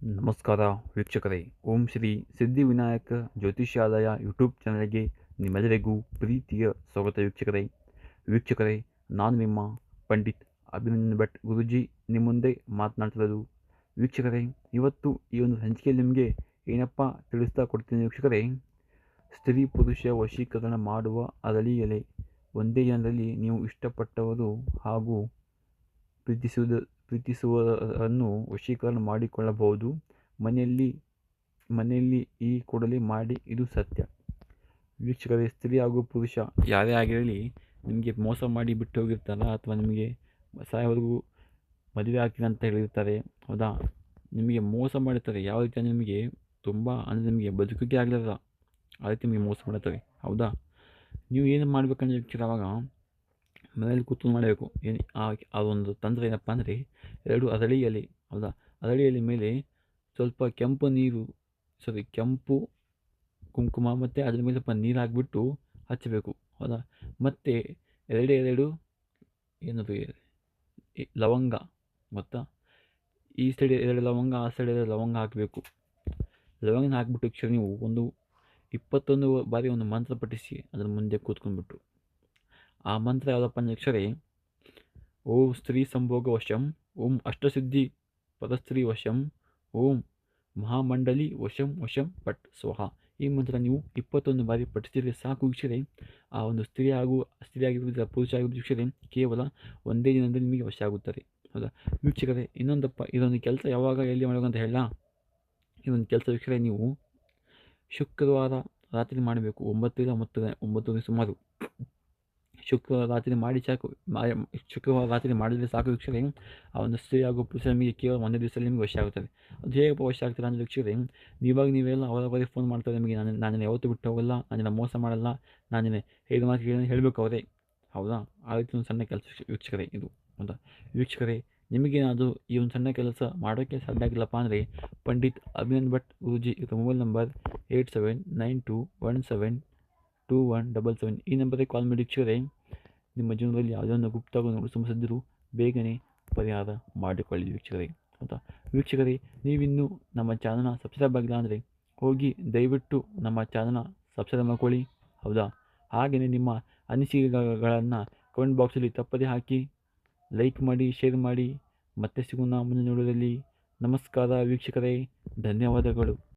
ನಮಸ್ಕಾರ ವೀಕ್ಷಕರೇ, ಓಂ ಶ್ರೀ ಸಿದ್ಧಿವಿನಾಯಕ ಜ್ಯೋತಿಷ್ಯಾಲಯ ಯೂಟ್ಯೂಬ್ ಚಾನಲ್ಗೆ ನಿಮ್ಮೆಲ್ಲರಿಗೂ ಪ್ರೀತಿಯ ಸ್ವಾಗತ ವೀಕ್ಷಕರೇ. ವೀಕ್ಷಕರೇ, ನಾನು ನಿಮ್ಮ ಪಂಡಿತ್ ಅಭಿನಂದನ್ ಭಟ್ ಗುರುಜಿ ನಿಮ್ಮ ಮುಂದೆ ಮಾತನಾಡ್ತಿರೋದು. ವೀಕ್ಷಕರೇ, ಇವತ್ತು ಈ ಒಂದು ಸಂಚಿಕೆಯಲ್ಲಿ ನಿಮಗೆ ಏನಪ್ಪ ತಿಳಿಸ್ತಾ ಕೊಡ್ತೀನಿ ವೀಕ್ಷಕರೇ. ಸ್ತ್ರೀ ಪುರುಷ ವಶೀಕರಣ ಮಾಡುವ ಅರಳಿ ಎಲೆ. ಒಂದೇ ಜನರಲ್ಲಿ ನೀವು ಇಷ್ಟಪಟ್ಟವರು ಹಾಗೂ ಪ್ರೀತಿಸುವುದು ಪ್ರೀತಿಸುವವರನ್ನು ವಶೀಕರಣ ಮಾಡಿಕೊಳ್ಳಬಹುದು. ಮನೆಯಲ್ಲಿ ಮನೆಯಲ್ಲಿ ಈ ಕೂಡಲೇ ಮಾಡಿ, ಇದು ಸತ್ಯ. ವೀಕ್ಷಕರೇ, ಸ್ತ್ರೀ ಹಾಗೂ ಪುರುಷ, ಯಾರೇ ಆಗಿರಲಿ, ನಿಮಗೆ ಮೋಸ ಮಾಡಿ ಬಿಟ್ಟು ಹೋಗಿರ್ತಾರ ಅಥವಾ ನಿಮಗೆ ಸಾಯವರೆಗೂ ಮದುವೆ ಆಗ್ತೀನಿ ಅಂತ ಹೇಳಿರ್ತಾರೆ, ಹೌದಾ? ನಿಮಗೆ ಮೋಸ ಮಾಡಿರ್ತಾರೆ ಯಾವ ರೀತಿ ನಿಮಗೆ ತುಂಬ ಅಂದರೆ ನಿಮಗೆ ಬದುಕಿಗೆ ಆಗಲಿಲ್ಲ ಆ ರೀತಿ ನಿಮಗೆ ಮೋಸ ಮಾಡುತ್ತವೆ ಹೌದಾ? ನೀವು ಏನು ಮಾಡಬೇಕಂದ್ರೆ ವೀಕ್ಷಕರೇ ಮನೇಲಿ ಕೂತು ಮಾಡಬೇಕು. ಏನು ಒಂದು ತಂತ್ರ ಏನಪ್ಪ ಅಂದರೆ, ಎರಡು ಅದಳಿಯಲ್ಲಿ, ಹೌದಾ? ಅರಳಿ ಎಲೆ ಮೇಲೆ ಸ್ವಲ್ಪ ಕೆಂಪು ನೀರು ಸಾರಿ ಕೆಂಪು ಕುಂಕುಮ ಮತ್ತು ಅದ್ರ ಮೇಲೆ ಸ್ವಲ್ಪ ನೀರು ಹಾಕ್ಬಿಟ್ಟು ಹಚ್ಚಬೇಕು, ಹೌದಾ? ಮತ್ತು ಎರಡು ಎರಡು ಏನದು ಲವಂಗ ಮತ್ತು ಈ ಸೈಡ್ ಎರಡು ಲವಂಗ, ಆ ಸೈಡ್ ಎರಡು ಲವಂಗ ಹಾಕಬೇಕು. ಲವಂಗನ ಹಾಕ್ಬಿಟ್ಟು ಕ್ಷಣ ನೀವು ಒಂದು ಇಪ್ಪತ್ತೊಂದು ಬಾರಿ ಒಂದು ಮಂತ್ರ ಪಠಿಸಿ, ಅದರ ಮುಂದೆ ಕೂತ್ಕೊಂಡ್ಬಿಟ್ಟು ಆ ಮಂತ್ರ ಯಾವುದಪ್ಪ ಅಂದರೆ ಅಕ್ಷರೇ ಓಂ ಸ್ತ್ರೀ ಸಂಭೋಗ ವಶಂ ಓಂ ಅಷ್ಟಸಿದ್ಧಿ ಪದಸ್ತ್ರೀ ವಶಂ ಓಂ ಮಹಾಮಂಡಲಿ ವಶಂ ವಶಂ ಪಟ್ ಸ್ವಹ ಈ ಮಂತ್ರ ನೀವು ಇಪ್ಪತ್ತೊಂದು ಬಾರಿ ಪಠಿಸಿದರೆ ಸಾಕು ವೀಕ್ಷರೆ ಆ ಒಂದು ಸ್ತ್ರೀ ಹಾಗೂ ಸ್ತ್ರೀ ಆಗಿರುವುದರ ಪುರುಷ ಆಗಿರುವ ವೀಕ್ಷರೆ ಕೇವಲ ಒಂದೇ ದಿನದಲ್ಲಿ ನಿಮಗೆ ವಶ ಆಗುತ್ತದೆ ಹೌದಾ? ವೀಕ್ಷಕರೇ, ಇನ್ನೊಂದಪ್ಪ, ಇದೊಂದು ಕೆಲಸ ಯಾವಾಗ, ಎಲ್ಲಿ ಅಂತ ಹೇಳ ಇದೊಂದು ಕೆಲಸ ವೀಕ್ಷರೆ, ನೀವು ಶುಕ್ರವಾರ ರಾತ್ರಿ ಮಾಡಬೇಕು, ಒಂಬತ್ತರಿಂದ ಒಂಬತ್ತು ಒಂಬತ್ತು ಸುಮಾರು. ರಾತ್ರಿ ಮಾಡಿ ಸಾಕು ರಾತ್ರಿ ಮಾಡಿದರೆ ಸಾಕು ವೀಕ್ಷಕರೇ. ಆ ಒಂದು ಸ್ತ್ರೀ ಹಾಗೂ ಪುರುಷ ನಿಮಗೆ ಕೇವಲ ಒಂದೇ ದಿವಸದಲ್ಲಿ ನಿಮಗೆ ವಶ ಆಗುತ್ತದೆ ಅದು ಹೇಗಪ್ಪ ವಶ ಆಗ್ತಾರೆ ಅಂದರೆ ವೀಕ್ಷಕರೇ, ನೀವಾಗ ನೀವೆಲ್ಲ ಅವರವರೇ ಫೋನ್ ಮಾಡ್ತಾರೆ ನಿಮಗೆ. ನಾನು ನಾನು ಯಾವತ್ತೂ ಬಿಟ್ಟು ಹೋಗಲ್ಲ ನಾನು ಮೋಸ ಮಾಡಲ್ಲ ನಾನು ಹೇಗೆ ಮಾತು ಕೇಳಿ ಹೇಳಬೇಕು ಅವರೇ. ಹೌದಾ? ಆ ರೀತಿ ಒಂದು ಸಣ್ಣ ಕೆಲಸ ವೀಕ್ಷಕರೇ ಇದು. ಹೌದಾ? ವೀಕ್ಷಕರೇ, ನಿಮಗೇನಾದರೂ ಈ ಒಂದು ಸಣ್ಣ ಕೆಲಸ ಮಾಡೋಕ್ಕೆ ಸಾಧ್ಯ ಆಗಿಲ್ಲಪ್ಪ ಅಂದರೆ ಪಂಡಿತ್ ಅಭಿನಂದ್ ಭಟ್ ಗುರುಜಿ ಇದು mobile number eight seven nine two one seven two one double seven ಈ ನಂಬರಿಗೆ ಕಾಲ್ ಮಾಡಿ ವೀಕ್ಷಕರೇ. ನಿಮ್ಮ ಜೀವನದಲ್ಲಿ ಯಾವುದೇ ಒಂದು ನೋಡಲು ಸಮಸ್ಯೆದ್ದರೂ ಬೇಗನೆ ಪರಿಹಾರ ಮಾಡಿಕೊಳ್ಳಿ ವೀಕ್ಷಕರೇ. ಹೌದಾ ವೀಕ್ಷಕರೇ, ನೀವಿನ್ನೂ ನಮ್ಮ ಚಾನಲ್ನ ಸಬ್ಸ್ಕ್ರೈಬ್ ಆಗಿಲ್ಲ ಅಂದರೆ ಹೋಗಿ ದಯವಿಟ್ಟು ನಮ್ಮ ಚಾನಲ್ನ ಸಬ್ಸ್ಕ್ರೈಬ್ ಮಾಡ್ಕೊಳ್ಳಿ. ಹೌದಾ? ಹಾಗೆಯೇ ನಿಮ್ಮ ಅನಿಸಿಕೆಗಳನ್ನು ಕಮೆಂಟ್ ಬಾಕ್ಸಲ್ಲಿ ತಪ್ಪದೆ ಹಾಕಿ ಲೈಕ್ ಮಾಡಿ ಶೇರ್ ಮಾಡಿ. ಮತ್ತೆ ಸಿಗೋಣ ಮುಂದಿನ ನೋಡೋದಲ್ಲಿ ನಮಸ್ಕಾರ ವೀಕ್ಷಕರೇ. ಧನ್ಯವಾದಗಳು.